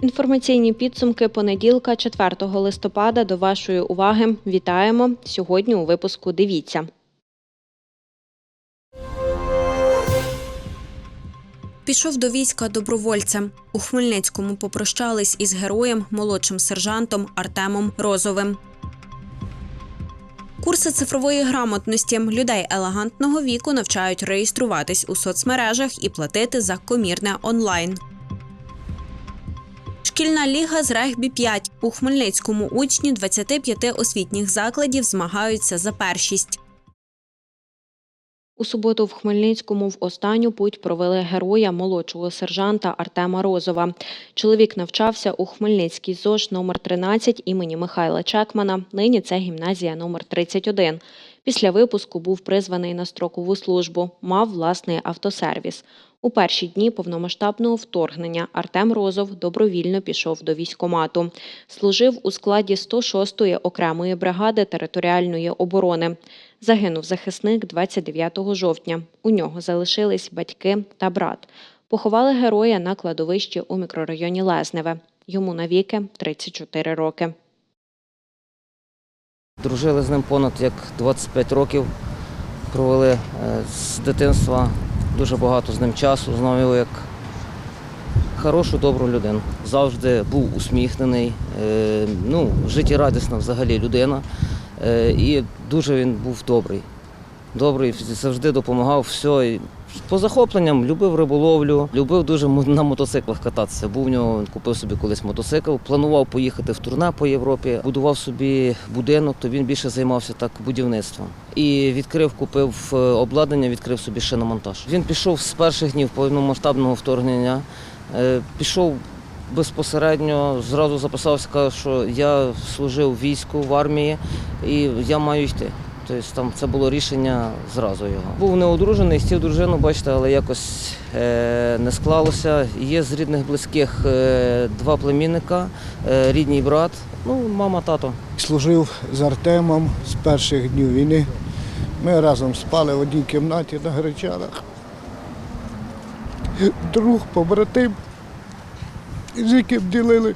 Інформаційні підсумки понеділка, 4 листопада. До вашої уваги вітаємо сьогодні. У випуску дивіться. Пішов до війська добровольцем. У Хмельницькому попрощались із героєм, молодшим сержантом Артемом Розовим. Курси цифрової грамотності людей елегантного віку навчають реєструватись у соцмережах і платити за комірне онлайн. Шкільна ліга з регбі 5 у Хмельницькому учні 25 освітніх закладів змагаються за першість. У суботу в Хмельницькому в останню путь провели героя молодшого сержанта Артема Розова. Чоловік навчався у Хмельницькій ЗОЖ номер 13 імені Михайла Чекмана. Нині це гімназія номер 31. Після випуску був призваний на строкову службу, мав власний автосервіс. У перші дні повномасштабного вторгнення Артем Розов добровільно пішов до військкомату. Служив у складі 106-ї окремої бригади територіальної оборони. Загинув захисник 29 жовтня. У нього залишились батьки та брат. Поховали героя на кладовищі у мікрорайоні Лезневе. Йому навіки 34 роки. Дружили з ним понад як 25 років. Провели е, з дитинства дуже багато з ним часу. Знав його як хорошу, добру людину. Завжди був усміхнений, е, ну, життєрадісна взагалі людина. Е, І дуже він був добрий. Добрий, завжди допомагав все. По захопленням любив риболовлю, любив дуже на мотоциклах кататися. Був в нього, купив собі колись мотоцикл, планував поїхати в турне по Європі, будував собі будинок, то він більше займався так будівництвом. І відкрив, купив е, обладнання, відкрив собі шиномонтаж. Він пішов з перших днів повномасштабного вторгнення, е, пішов безпосередньо, зразу записався, сказав, що я служив в війську в армії і я маю йти. Тобто там це було рішення зразу його. Був неодружений, стів дружину, бачите, але якось е, не склалося. Є з рідних близьких е, два племінника, е, рідній брат, ну, мама, тато. Служив з Артемом з перших днів війни. Ми разом спали в одній кімнаті на Гречанах. Друг, побратим, з яким ділили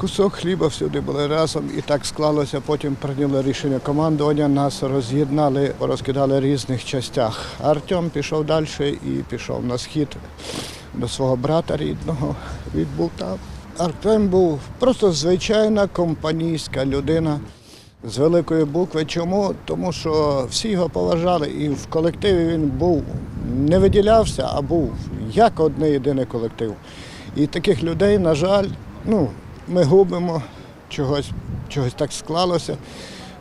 кусок хліба, всюди були разом. І так склалося. Потім прийняли рішення командування, нас роз'єднали, розкидали в різних частях. Артем пішов далі і пішов на схід до свого брата рідного. Він був там. Артем був просто звичайна компанійська людина з великої букви. Чому? Тому що всі його поважали, і в колективі він був не виділявся, а був як одне єдиний колектив. І таких людей, на жаль, ну, ми губимо, чогось, чогось так склалося,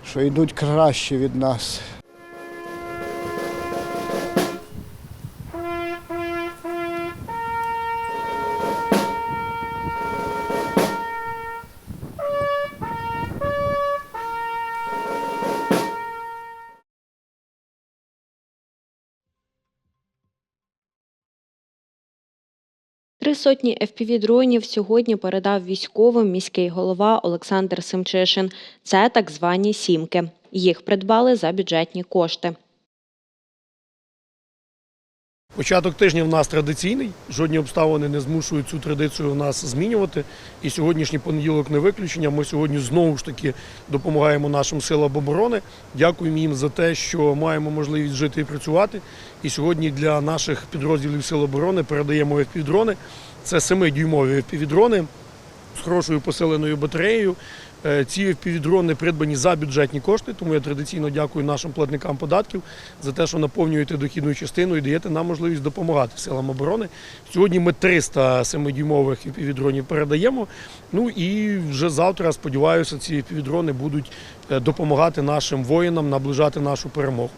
що йдуть краще від нас. Сотні FPV-дронів сьогодні передав військовим міський голова Олександр Семчишин. Це так звані сімки. Їх придбали за бюджетні кошти. Початок тижня в нас традиційний, жодні обставини не змушують цю традицію у нас змінювати. І сьогоднішній понеділок не виключення. Ми сьогодні знову ж таки допомагаємо нашим силам оборони. Дякуємо їм за те, що маємо можливість жити і працювати. І сьогодні для наших підрозділів Сил оборони передаємо FPV-дрони. Це 7-дюймові FPV-дрони з хорошою посиленою батареєю. Е, Ці FPV-дрони придбані за бюджетні кошти, тому я традиційно дякую нашим платникам податків за те, що наповнюєте дохідну частину і даєте нам можливість допомагати силам оборони. Сьогодні ми 300 7-дюймових передаємо. Ну і вже завтра, сподіваюся, ці FPV-дрони будуть е, допомагати нашим воїнам наближати нашу перемогу.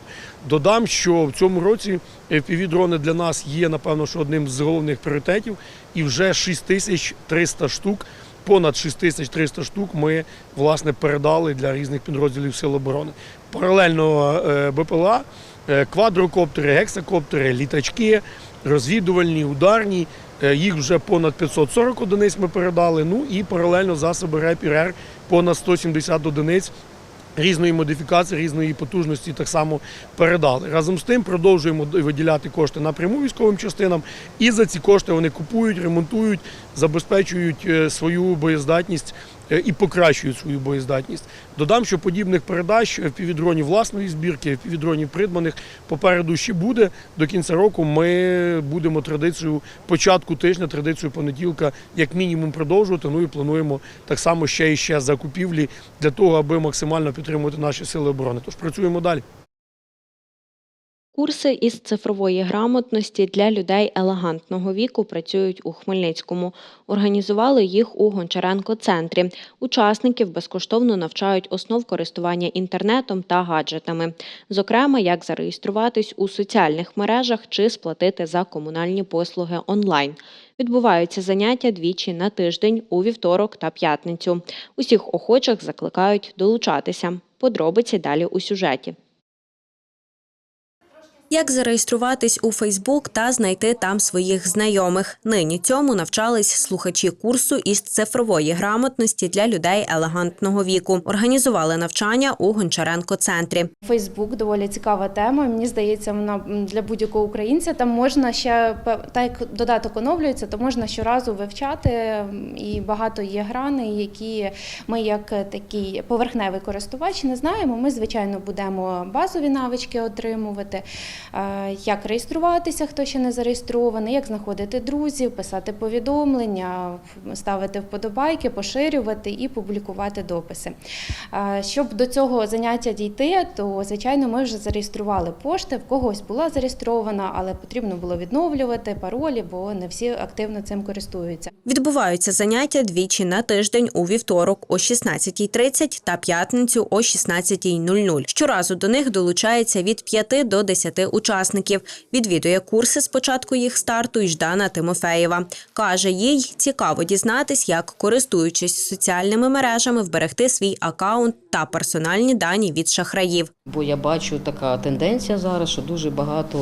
Додам, що в цьому році FPV-дрони для нас є, напевно, що одним з головних пріоритетів, і вже 6300 штук понад 6300 штук ми власне передали для різних підрозділів Сил оборони. Паралельно е, БПЛА, е, квадрокоптери, гексакоптери, літачки, розвідувальні, ударні. Е, Їх вже понад 540 одиниць ми передали. Ну і паралельно засоби РЕП і РЕР понад 170 одиниць. Різної модифікації, різної потужності так само передали. Разом з тим продовжуємо виділяти кошти напряму військовим частинам, і за ці кошти вони купують, ремонтують, забезпечують е, свою боєздатність і покращують свою боєздатність. Додам, що подібних передач в півдронів власної збірки, в півдронів придбаних попереду ще буде. До кінця року ми будемо традицію початку тижня, традицію понеділка, як мінімум, продовжувати. Ну і плануємо так само ще і ще закупівлі для того, аби максимально підтримувати наші сили оборони. Тож працюємо далі. Курси із цифрової грамотності для людей елегантного віку працюють у Хмельницькому. Організували їх у Гончаренко-центрі. Учасників безкоштовно навчають основ користування інтернетом та гаджетами. Зокрема, як зареєструватись у соціальних мережах чи сплатити за комунальні послуги онлайн. Відбуваються заняття двічі на тиждень у вівторок та п'ятницю. Усіх охочих закликають долучатися. Подробиці далі у сюжеті. Як зареєструватись у Фейсбук та знайти там своїх знайомих? Нині цьому навчались слухачі курсу із цифрової грамотності для людей елегантного віку. Організували навчання у Гончаренко-центрі. Фейсбук доволі цікава тема. Мені здається, вона для будь-якого українця. Там можна ще так як додаток оновлюється, то можна щоразу вивчати. І багато є грани, які ми, як такий поверхневий користувач, не знаємо. Ми, звичайно, будемо базові навички отримувати. Е, Як реєструватися, хто ще не зареєстрований, як знаходити друзів, писати повідомлення, ставити вподобайки, поширювати і публікувати дописи. Е, Щоб до цього заняття дійти, то звичайно ми вже зареєстрували пошти. В когось була зареєстрована, але потрібно було відновлювати паролі, бо не всі активно цим користуються. Відбуваються заняття двічі на тиждень у вівторок о 16.30 та п'ятницю о 16.00. Щоразу до них долучається від 5 до 10 учасників. Відвідує курси з початку їх старту і Ждана Тимофеєва. Каже, їй цікаво дізнатись, як користуючись соціальними мережами, вберегти свій акаунт та персональні дані від шахраїв. Бо я бачу така тенденція зараз, що дуже багато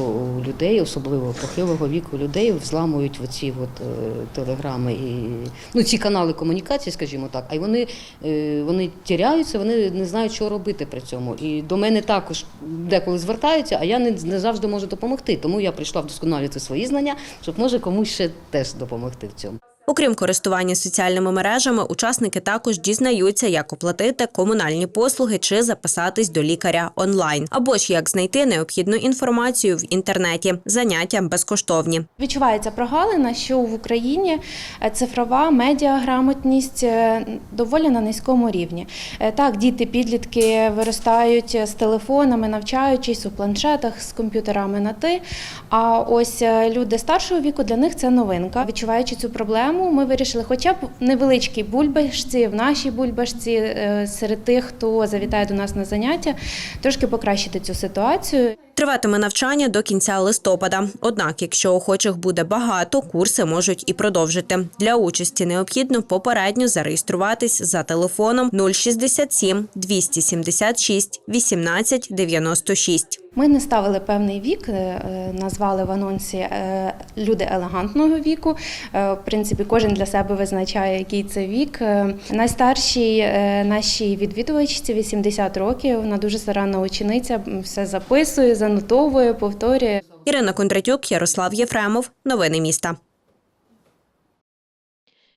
людей, особливо похилого віку людей, взламують оці от, е, телеграми і ну, ці канали комунікації, скажімо так, а й вони, е, вони тіряються, вони не знають, що робити при цьому. І до мене також деколи звертаються, а я не, завжди може допомогти. Тому я прийшла вдосконалювати свої знання, щоб може комусь ще теж допомогти в цьому. Окрім користування соціальними мережами, учасники також дізнаються, як оплатити комунальні послуги чи записатись до лікаря онлайн, або ж як знайти необхідну інформацію в інтернеті. Заняття безкоштовні. Відчувається прогалина, що в Україні е, цифрова медіаграмотність е, доволі на низькому рівні. Е, Так, діти, підлітки виростають з телефонами, навчаючись у планшетах з комп'ютерами на ти. А ось люди старшого віку для них це новинка. Відчуваючи цю проблему, ми вирішили, хоча б в невеличкій бульбашці, в нашій бульбашці, е, серед тих, хто завітає до нас на заняття, трошки покращити цю ситуацію. Триватиме навчання до кінця листопада. Однак, якщо охочих буде багато, курси можуть і продовжити. Для участі необхідно попередньо зареєструватись за телефоном 067 276 18 96. Ми не ставили певний вік, е, е, назвали в анонсі е, люди елегантного віку. В принципі, кожен для себе визначає, який це вік. Найстаршій нашій відвідувачці 80 років. Вона дуже старанна учениця, все записує, занотовує, повторює. Ірина Кондратюк, Ярослав Єфремов. Новини міста.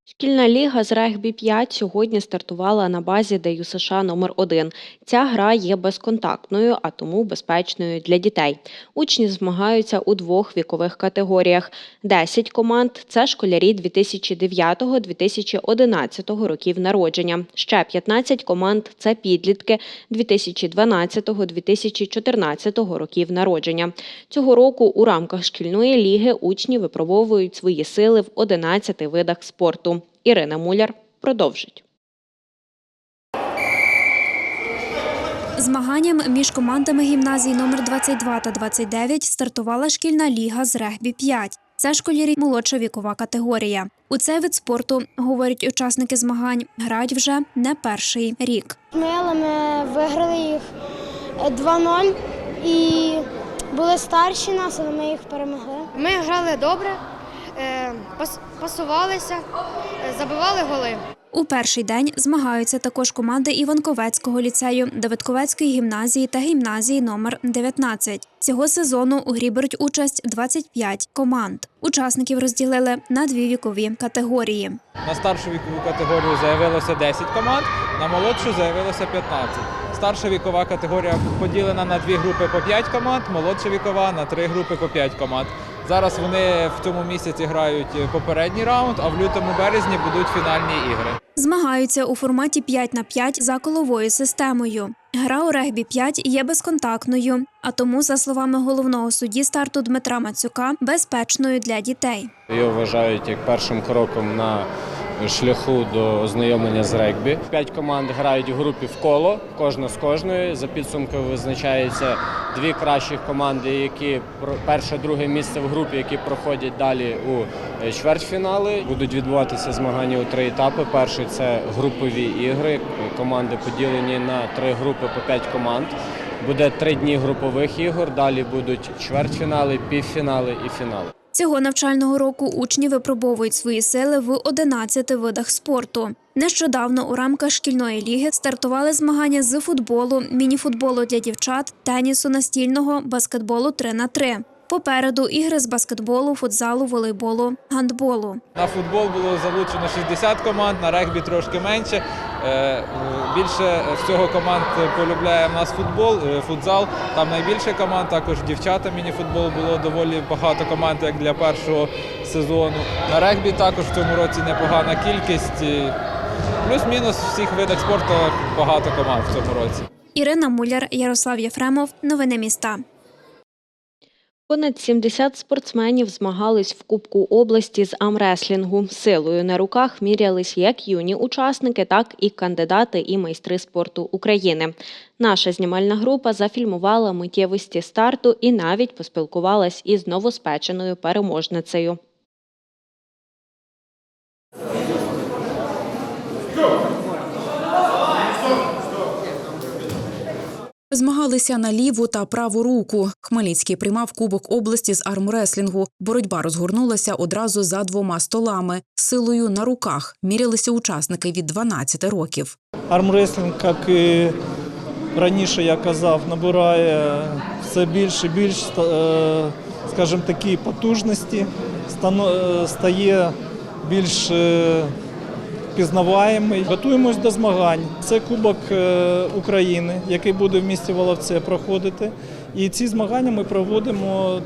Шкільна ліга з регбі 5 сьогодні стартувала на базі ДЮСШ номер 1 Ця гра є безконтактною, а тому безпечною для дітей. Учні змагаються у двох вікових категоріях. 10 команд це школярі 2009-2011 років народження. Ще 15 команд це підлітки 2012-2014 років народження. Цього року у рамках шкільної ліги учні випробовують свої сили в 11 видах спорту. Ірина Муляр продовжить. Змаганням між командами гімназій номер 22 та 29 стартувала шкільна ліга з регбі 5. Це школярі молодша вікова категорія. У цей вид спорту, говорять учасники змагань, грають вже не перший рік. Ми, але ми виграли їх е, 2-0 і були старші нас, але ми їх перемогли. Ми грали добре. Е, пасувалися, е, забивали голи. У перший день змагаються також команди Іванковецького ліцею, Давидковецької гімназії та гімназії номер 19. Цього сезону у грі беруть участь 25 команд. Учасників розділили на дві вікові категорії. На старшу вікову категорію заявилося 10 команд, на молодшу заявилося 15. Старша вікова категорія поділена на дві групи по 5 команд, молодша вікова на три групи по 5 команд. Зараз вони в цьому місяці грають попередній раунд, а в лютому березні будуть фінальні ігри. Змагаються у форматі 5 на 5 за коловою системою. Гра у регбі 5 є безконтактною, а тому, за словами головного судді старту Дмитра Мацюка, безпечною для дітей. Його вважають як першим кроком на шляху до ознайомлення з регбі. П'ять команд грають в групі в коло, кожна з кожної. За підсумками визначаються дві кращих команди, які перше, друге місце в групі, які проходять далі у е, чвертьфінали. Будуть відбуватися змагання у три етапи. Перший це групові ігри. Команди поділені на три групи по п'ять команд. Буде три дні групових ігор. Далі будуть чвертьфінали, півфінали і фінали. Цього навчального року учні випробовують свої сили в 11 видах спорту. Нещодавно у рамках шкільної ліги стартували змагання з футболу, мініфутболу для дівчат, тенісу настільного, баскетболу 3 на 3 Попереду ігри з баскетболу, футзалу, волейболу, гандболу. На футбол було залучено 60 команд, на регбі трошки менше. Е, Більше всього команд полюбляє в нас футбол, е, футзал. Там найбільше команд, також дівчата мініфутбол було доволі багато команд, як для першого сезону. На регбі також в цьому році непогана кількість. Плюс-мінус в всіх видах спорту багато команд в цьому році. Ірина Муляр, Ярослав Єфремов. Новини міста. Понад 70 спортсменів змагались в Кубку області з амреслінгу. Силою на руках мірялись як юні учасники, так і кандидати і майстри спорту України. Наша знімальна група зафільмувала миттєвості старту і навіть поспілкувалась із новоспеченою переможницею. Змагалися на ліву та праву руку. Хмельницький приймав Кубок області з армреслінгу. Боротьба розгорнулася одразу за двома столами. Силою на руках мірялися учасники від 12 років. Армреслінг, як і раніше я казав, набирає все більше і більш, е, скажімо, такі потужності, е, стає більш е, пізнаваємий. Готуємось до змагань. Це Кубок е, України, який буде в місті Воловце проходити. І ці змагання ми проводимо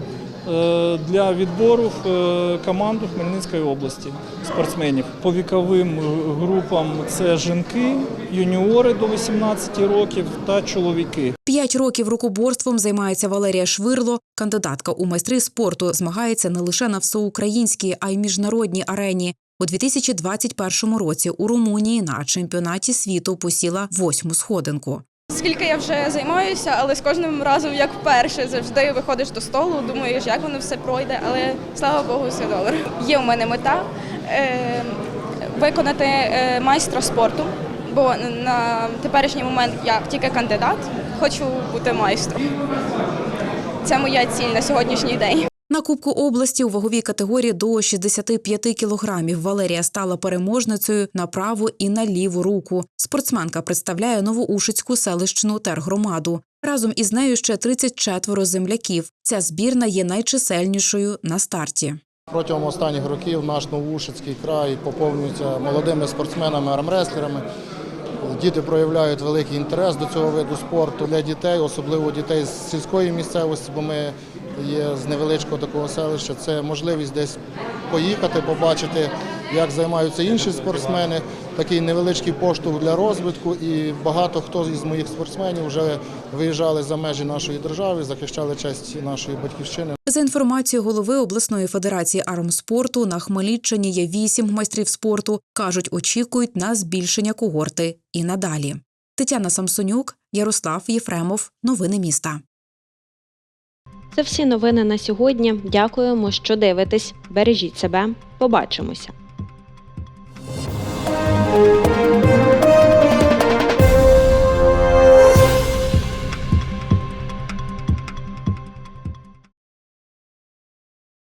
е, для відбору в е, команду Хмельницької області спортсменів. По віковим групам це жінки, юніори до 18 років та чоловіки. П'ять років рукоборством займається Валерія Швирло. Кандидатка у майстри спорту змагається не лише на всеукраїнській, а й міжнародній арені. У 2021 році у Румунії на чемпіонаті світу посіла восьму сходинку. Скільки я вже займаюся, але з кожним разом, як вперше, завжди виходиш до столу, думаєш, як воно все пройде, але слава Богу, все добре. Є у мене мета е, виконати е, майстра спорту, бо на теперішній момент я тільки кандидат, хочу бути майстром. Це моя ціль на сьогоднішній день. На Кубку області у ваговій категорії до 65 кілограмів Валерія стала переможницею на праву і на ліву руку. Спортсменка представляє Новоушицьку селищну тергромаду. Разом із нею ще 34 земляків. Ця збірна є найчисельнішою на старті. Протягом останніх років наш Новушицький край поповнюється молодими спортсменами, армреслерами. Діти проявляють великий інтерес до цього виду спорту для дітей, особливо дітей з сільської місцевості, бо ми є з невеличкого такого селища. Це можливість десь поїхати, побачити, як займаються інші спортсмени. Такий невеличкий поштовх для розвитку. І багато хто із моїх спортсменів вже виїжджали за межі нашої держави, захищали честь нашої батьківщини. За інформацією голови обласної федерації армспорту, на Хмельниччині є вісім майстрів спорту. кажуть, очікують на збільшення когорти і надалі. Тетяна Самсонюк, Ярослав Єфремов. Новини міста. Це всі новини на сьогодні. Дякуємо, що дивитесь. Бережіть себе. Побачимося.